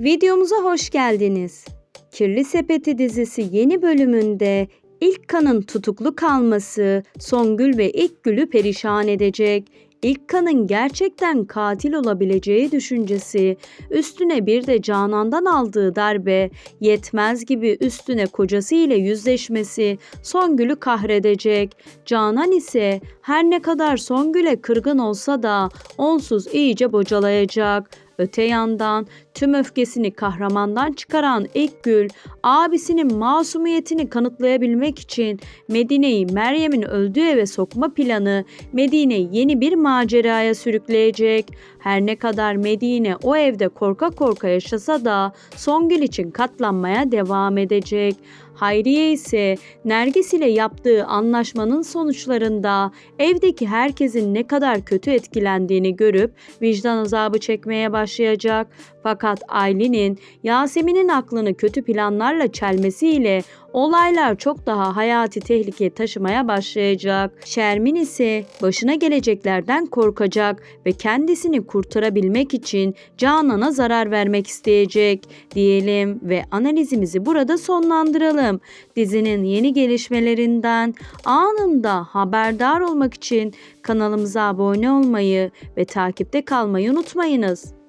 Videomuza hoş geldiniz. Kirli Sepeti dizisi yeni bölümünde ilk kanın tutuklu kalması Songül ve İlkgül'ü perişan edecek. İlk kanın gerçekten katil olabileceği düşüncesi, üstüne bir de Canan'dan aldığı darbe, yetmez gibi üstüne kocası ile yüzleşmesi Songül'ü kahredecek. Canan ise her ne kadar Songül'e kırgın olsa da onsuz iyice bocalayacak. Öte yandan tüm öfkesini kahramandan çıkaran İlkgül, abisinin masumiyetini kanıtlayabilmek için Medine'yi Meryem'in öldüğü eve sokma planı Medine'yi yeni bir maceraya sürükleyecek. Her ne kadar Medine o evde korka korka yaşasa da Songül için katlanmaya devam edecek. Hayriye ise Nergis ile yaptığı anlaşmanın sonuçlarında evdeki herkesin ne kadar kötü etkilendiğini görüp vicdan azabı çekmeye başlayacak. Fakat Aylin'in Yasemin'in aklını kötü planlarla çelmesiyle olaylar çok daha hayati tehlike taşımaya başlayacak. Şermin ise başına geleceklerden korkacak ve kendisini kurtarabilmek için Canan'a zarar vermek isteyecek diyelim ve analizimizi burada sonlandıralım. Dizinin yeni gelişmelerinden anında haberdar olmak için kanalımıza abone olmayı ve takipte kalmayı unutmayınız.